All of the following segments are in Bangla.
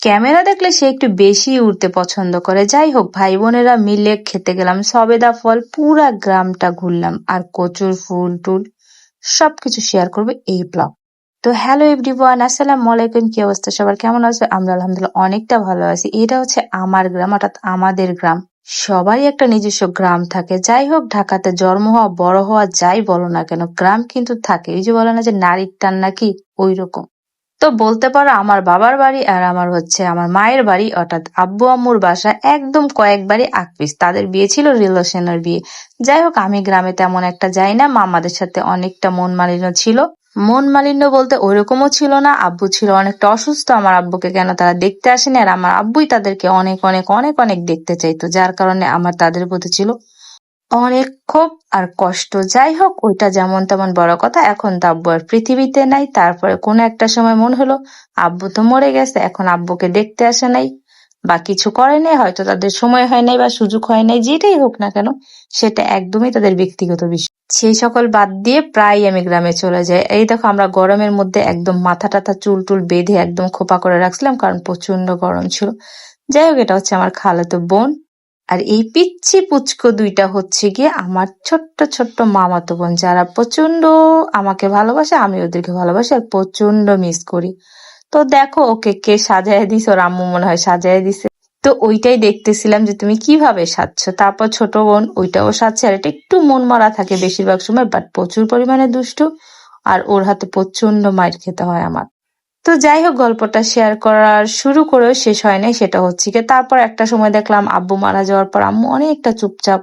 ক্যামেরা দেখলে সে একটু বেশি উড়তে পছন্দ করে। যাই হোক, ভাই বোনেরা মিলে খেতে গেলাম সবেদা ফল, পুরা গ্রামটা ঘুরলাম আর কচুর ফুল টুল সবকিছু শেয়ার করবে এই ব্লগ তো হ্যালো এভরিওয়ান আসসালাম আলাইকুম, কি অবস্থা? সবার কেমন আছে? আমরা আলহামদুলিল্লাহ অনেকটা ভালো আছি। এটা হচ্ছে আমার গ্রাম, অর্থাৎ আমাদের গ্রাম। সবারই একটা নিজস্ব গ্রাম থাকে। যাই হোক, ঢাকাতে জন্ম হওয়া, বড় হওয়া, যাই বলো না কেন, গ্রাম কিন্তু থাকে। এই যে বলে না যে নারীর টান নাকি ওই রকম তো বলতে পারো আমার বাবার বাড়ি আর আমার হচ্ছে আমার মায়ের বাড়ি, অর্থাৎ আব্বু আম্মুর বাসা একদম কয়েকবারই আকপিস তাদের বিয়ে ছিল রিলেশনের বিয়ে। যাই হোক, আমি গ্রামে তেমন একটা যাই না। মামাদের সাথে অনেকটা মন মালিন্য ছিল। মন মালিন্য বলতে ওইরকমও ছিল না। আব্বু ছিল অনেকটা অসুস্থ। আমার আব্বুকে কেন তারা দেখতে আসেনি? আর আমার আব্বুই তাদেরকে অনেক অনেক অনেক অনেক দেখতে চাইতো, যার কারণে আমার তাদের প্রতি ছিল অনেক ক্ষোভ আর কষ্ট। যাই হোক, ওইটা যেমন তেমন বড় কথা। এখন তো আব্বু আর পৃথিবীতে নাই। তারপরে কোনো একটা সময় মনে হলো, আব্বু তো মরে গেছে, এখন আব্বুকে দেখতে আসে নাই। বা কিছু করে নাই, হয়তো তাদের সময় হয় নাই বা সুযোগ হয় নাই, যেটাই হোক না কেন, সেটা একদমই তাদের ব্যক্তিগত বিষয়। সেই সকল বাদ দিয়ে প্রায় আমি গ্রামে চলে যাই। এই দেখো, আমরা গরমের মধ্যে একদম মাথা টাথা চুল টুল বেঁধে একদম খোপা করে রাখছিলাম, কারণ প্রচণ্ড গরম ছিল। যাই হোক, এটা হচ্ছে আমার খালাতো বোন। আর এই পিচ্ছি পুচকো দুইটা হচ্ছে গিয়ে আমার ছোট্ট ছোট্ট মামাতো বোন, যারা প্রচণ্ড আমাকে ভালোবাসে, আমি ওদেরকে ভালোবাসি আর প্রচণ্ড মিস করি। তো দেখো ওকে কে সাজায় দিস ওর আম্মু মনে হয় সাজায় দিছে। তো ওইটাই দেখতেছিলাম যে তুমি কীভাবে সাজছ। তারপর ছোট বোন, ওইটাও সাজছে আর এটা একটু মন মরা থাকে বেশিরভাগ সময় বাট প্রচুর পরিমাণে দুষ্টু। আর ওর হাতে প্রচণ্ড মায়ের খেতে হয় আমার। তো যাই হোক, গল্পটা শেয়ার করার শুরু করেও শেষ হয় নাই, সেটা হচ্ছে কি তারপর একটা সময় দেখলাম আব্বু মারা যাওয়ার পর আম্মু অনেকটা চুপচাপ,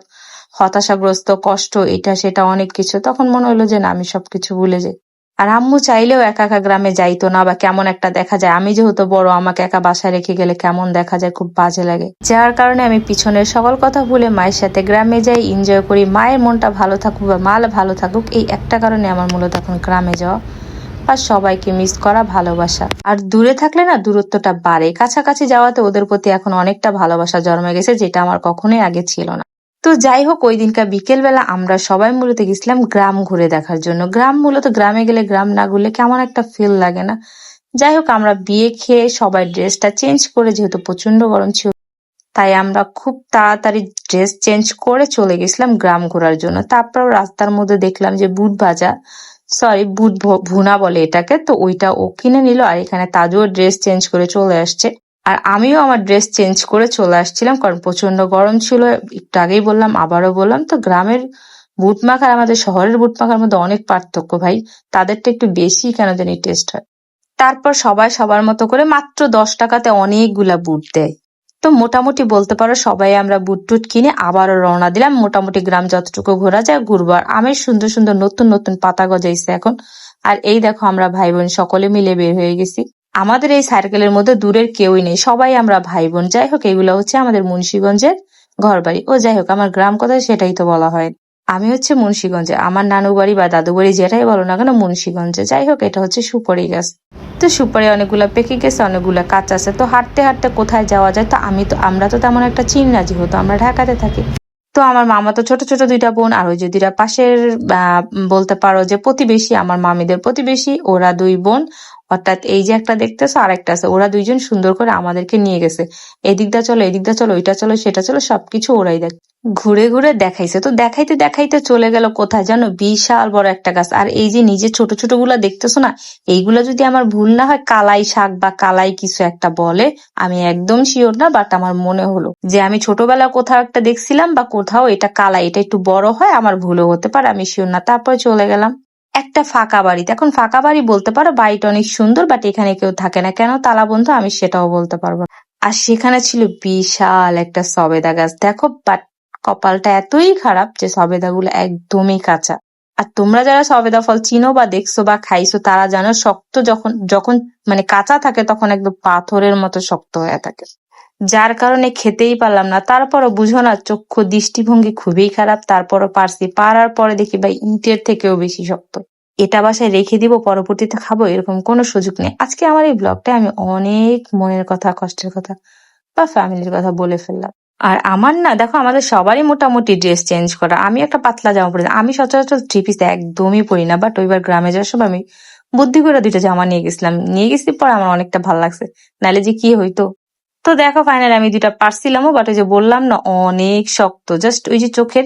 হতাশাগ্রস্ত, কষ্ট, এটা সেটা অনেক কিছু। তখন মনে হলো যে না, আমি সবকিছু ভুলে যাই। আর আম্মু চাইলেও একা একা গ্রামে যাইতো না বা কেমন একটা দেখা যায়। আমি যেহেতু বড়, আমাকে একা বাসায় রেখে গেলে কেমন দেখা যায়, খুব বাজে লাগে। যার কারণে আমি পিছনের সকল কথা ভুলে মায়ের সাথে গ্রামে যাই এনজয় করি। মায়ের মনটা ভালো থাকুক বা মাল ভালো থাকুক, এই একটা কারণে আমার মূলত এখন গ্রামে যাওয়া। আর সবাইকে মিস করা ভালোবাসা। আর দূরে থাকলে না দূরত্বটা বাড়ে। কাছাকাছি যাওয়াতে ওদের প্রতি এখন অনেকটা ভালোবাসা জন্মে গেছে, যেটা আমার কখনোই আগে ছিল না। তো যাই হোক, ওই দিনকার বিকেলবেলা আমরা সবাই মূলত গেছিলাম গ্রাম ঘুরে দেখার জন্য। গ্রাম মূলত গ্রামে গেলে, গ্রাম না ঘুরলে কেমন একটা ফিল লাগে না। যাই হোক, আমরা বিয়ে খেয়ে সবাই ড্রেসটা চেঞ্জ করে, যেহেতু প্রচণ্ড গরম ছিল, তাই আমরা খুব তাড়াতাড়ি ড্রেস চেঞ্জ করে চলে গেছিলাম গ্রাম ঘোরার জন্য। তারপর রাস্তার মধ্যে দেখলাম যে বুট ভাজা সরি বুট ভুনা বলে এটাকে, তো ওইটা ও কিনে নিল, আর এখানে তাজুও ড্রেস চেঞ্জ করে চলে আসছে। আর আমিও আমার ড্রেস চেঞ্জ করে চলে আসছিলাম, কারণ প্রচণ্ড গরম ছিল, একটু আগেই বললাম, আবারও বললাম, তো গ্রামের বুট মাখার আমাদের শহরের বুট মাখার মধ্যে অনেক পার্থক্য ভাই, তাদেরটা একটু বেশি কেন জানি টেস্ট হয়। তারপর সবাই সবার মতো করে মাত্র দশ টাকাতে অনেকগুলা বুট দেয়। তো মোটামুটি বলতে পারো সবাই আমরা বুট টুট কিনে আবারও রওনা দিলাম। মোটামুটি গ্রাম যতটুকু ঘোরা যায় ঘুরবার। আমের সুন্দর সুন্দর নতুন নতুন পাতা গজাইছে এখন। আর এই দেখো আমরা ভাই বোন সকলে মিলে বের হয়ে গেছি। আমাদের এই সার্কেলের মধ্যে দূরের কেউই নেই। সবাই আমরা ভাই বোন যাই হোক, এগুলো হচ্ছে আমাদের মুন্সীগঞ্জের ঘর বাড়ি ও যাই হোক, আমার গ্রাম কথা সেটাই তো বলা হয়। আমি হচ্ছে মুন্সীগঞ্জে, আমার নানু বাড়ি বা দাদু বাড়ি যেটাই বলো না কেন মুন্সীগঞ্জে। যাই হোক, এটা হচ্ছে সুপারি গাছ। তো সুপারি অনেকগুলো পেকে গেছে, অনেকগুলো কাঁচা আছে। তো হাঁটতে হাঁটতে কোথায় যাওয়া যায়? তো আমি তো আমরা তো তেমন একটা চিন যেহেতু, আমরা ঢাকাতে থাকি। তো আমার মামা তো ছোট ছোট দুইটা বোন, আর ওই যে দুইটা পাশের বলতে পারো যে প্রতিবেশী, আমার মামিদের প্রতিবেশী, ওরা দুই বোন। অর্থাৎ এই যে একটা দেখতেছো আর একটা আছে। ওরা দুইজন সুন্দর করে আমাদেরকে নিয়ে গেছে। এদিকটা চলো এদিকটা চলো, ওইটা চলো, সেটা চলো, সবকিছু ওরাই দেখ। ঘুরে ঘুরে দেখাইছে। তো দেখাইতে দেখাইতে চলে গেল কোথায় জানো? বিশাল বড় একটা গাছ। আর এই যে নিজে ছোট ছোটগুলা দেখতেছো না, এইগুলা যদি আমার ভুল না হয়, কালাই শাক বা কালাই কিছু একটা বলে, আমি একদম শিওর না বাট আমার মনে হলো যে আমি ছোটবেলা কোথাও একটা দেখছিলাম বা কোথাও এটা কালাই, এটা একটু বড় হয়, আমার ভুলও হতে পারে, আমি শিওর না। তারপরে চলে গেলাম একটা ফাঁকা বাড়িতে। এখন ফাঁকা বাড়ি বলতে পারো, বাড়িটা অনেক সুন্দর বাট এখানে কেউ থাকে না। কেন? তালা বন্ধু, আমি সেটাও বলতে পারব আর সেখানে ছিল বিশাল একটা সবেদা গাছ। দেখো বাট কপালটা এতই খারাপ যে সবেদাগুলো একদমই কাঁচা। আর তোমরা যারা সবেদা ফল চিনো বা দেখছ বা খাইছো, তারা জানো শক্ত যখন যখন মানে কাঁচা থাকে তখন একদম পাথরের মতো শক্ত হয়ে থাকে। যার কারণে খেতেই পারলাম না। তারপরও বুঝো না, চক্ষু দৃষ্টিভঙ্গি খুবই খারাপ। তারপরও পারছি। পারার পরে দেখি ভাই ইটের থেকেও বেশি শক্ত। এটা বাসায় রেখে দিব, পরবর্তীতে খাব, এরকম কোনো সুযোগ নেই। আজকে আমার এই ব্লগটা আমি অনেক মনের কথা, কষ্টের কথা বা ফ্যামিলির কথা বলে ফেললাম। আর আমার না, দেখো আমাদের সবারই মোটামুটি ড্রেস চেঞ্জ করা। আমি একটা পাতলা জামা পরি আমি সচরাচর থ্রি পিস একদমই পরি না বাট ওইবার গ্রামে যাওয়ার সময় আমি বুদ্ধি করে দুইটা জামা নিয়ে গেছিলাম। নিয়ে গেছি পরে আমার অনেকটা ভালো লাগছে। নাহলে যে কি হইতো? তো দেখো ফাইনালি আমি দুইটা পারছিলামও বাট ওই যে বললাম না, অনেক শক্ত। জাস্ট ওই যে চোখের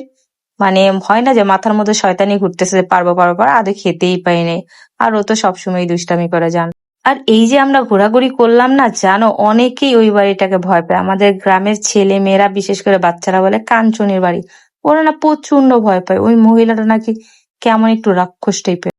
মানে হয় না যে মাথার মধ্যে শয়তানি ঘুরতেছে পারব পারব পারব, আদে খেতেই পাই নাই। আর ও তো সবসময় দুষ্টামি করে যান আর এই যে আমরা ঘোরাঘুরি করলাম না, জানো, অনেকেই ওই বাড়িটাকে ভয় পায়। আমাদের গ্রামের ছেলে মেয়েরা, বিশেষ করে বাচ্চারা বলে কাঞ্চনের বাড়ি, ওরা না প্রচণ্ড ভয় পায়। ওই মহিলাটা নাকি কেমন একটু রাক্ষস টাইপের।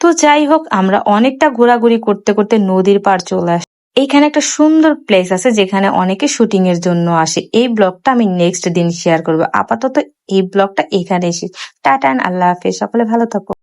তো যাই হোক, আমরা অনেকটা ঘোরাঘুরি করতে করতে নদীর পার চলে আসি এইখানে একটা সুন্দর প্লেস আছে যেখানে অনেকে শুটিং এর জন্য আসে। এই ব্লগটা আমি নেক্সট দিন শেয়ার করব। আপাতত এই ব্লগটা এখানে এসে টাটা আল্লাহ হাফেজ। সকলে ভালো থাকো।